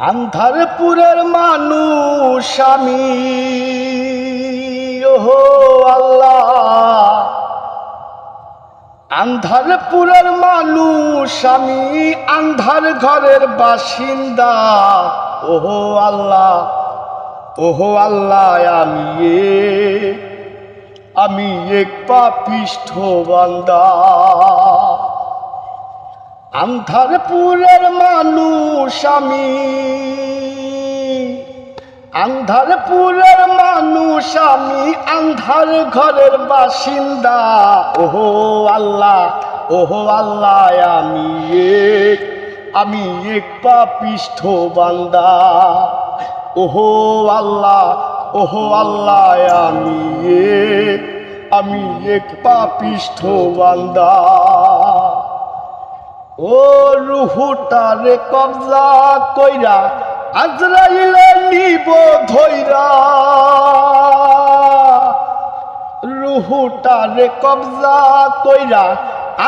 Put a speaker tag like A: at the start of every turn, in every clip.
A: আন্ধারপুরের মানুষ আমি। ওহো আল্লাহ। আন্ধারপুরের মানুষ আমি, আন্ধার ঘরের বাসিন্দা। ওহো আল্লাহ। ওহো আল্লাহ, আমি আমি এক পাপিষ্ঠ বান্দা। আন্ধারপুরের মানুষ আমি। আন্ধারপুরের মানুষ আমি, আন্ধার ঘরের বাসিন্দা। ওহো আল্লাহ ওহো আল্লাহ, আমি এক আমি এক পাপিষ্ঠ বান্দা। ওহো আল্লাহ ওহো আল্লাহ, আমি এক আমি এক পাপিষ্ঠ বান্দা। ও রুহুটারে কবজা কইরা, আজরাইলে নিব ধইরা। রুহুটারে কবজা কইরা,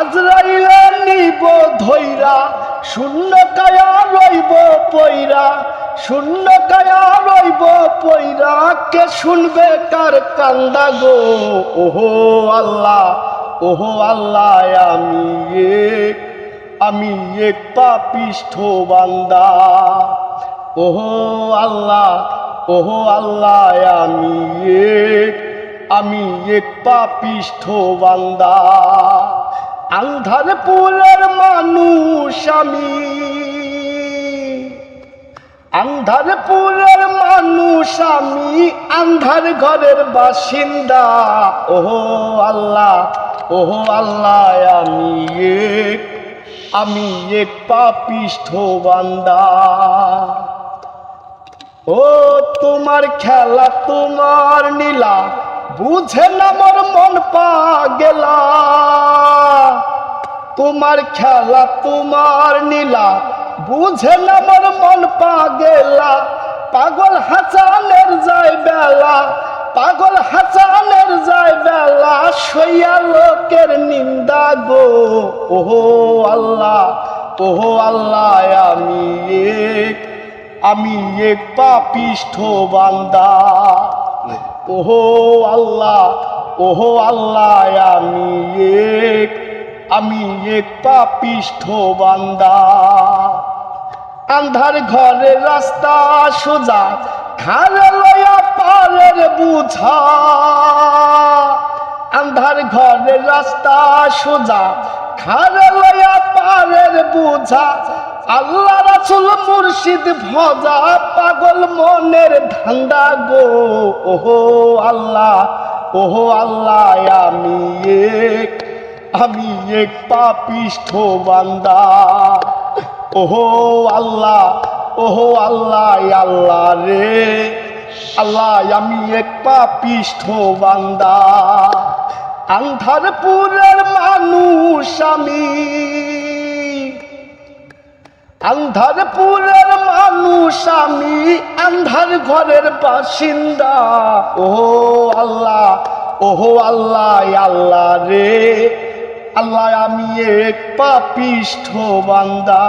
A: আজরাইলে নিব ধইরা। শূন্য কায়া রইব পইরা, শূন্য কায়া রইব পইরা। কে শুনবে কার কান্দা গো? ওহো আল্লাহ ওহো আল্লাহ, আমি এক আমি এক পাপিষ্ঠ বান্দা। ওহো আল্লাহ ওহো আল্লাহ, আমি এক আমি এক পাপিষ্ঠ বান্দা। আন্ধারপুরের মানুষ আমি। আন্ধারপুরের মানুষ আমি, আন্ধার ঘরের বাসিন্দা। ওহো আল্লাহ ওহো আল্লাহ, আমি এক আমি এক পাপিষ্ঠ বান্দা। ও, তোমার খেলা, তোমার নীলা, বুঝে না মোর মন পা গেলা তোমার খেলা, তোমার নীলা, বুঝে না মোর মন পা গেলা পাগল হাসানের যায় বেলা, পাগল হাসানের ওহো আল্লাহ ওহো আল্লাহ, আমি এক আমি এক পাপিষ্ঠ বান্দা। ওহো আল্লাহ ওহো আল্লাহ, আমি এক আমি এক পাপিষ্ঠ বান্দা। আন্ধার ঘরে রাস্তা সোজা খারে লয়া পারের বুঝা। আন্ধার ঘরে রাস্তা সোজা খারে লয়া পারের বুঝা। আল্লাহ রাসুল মুর্শিদ ভজা পাগল মনের ধান্দা গো। ওহো আল্লাহ ওহো আল্লাহ, আমি এক আমি এক পাপিষ্ঠ বান্দা। ওহো আল্লাহ ওহো আল্লাহ আল্লাহ রে। আল্লাহ, আমি এক পাপিষ্ঠ বান্দা। আন্ধারপুরের মানুষ আমি। আন্ধারপুরের মানুষ আমি, আন্ধার ঘরের বাসিন্দা। ওহো আল্লাহ ওহো আল্লাহ আল্লাহ রে। আল্লাহ আমি এক পাপিষ্ঠ বান্দা।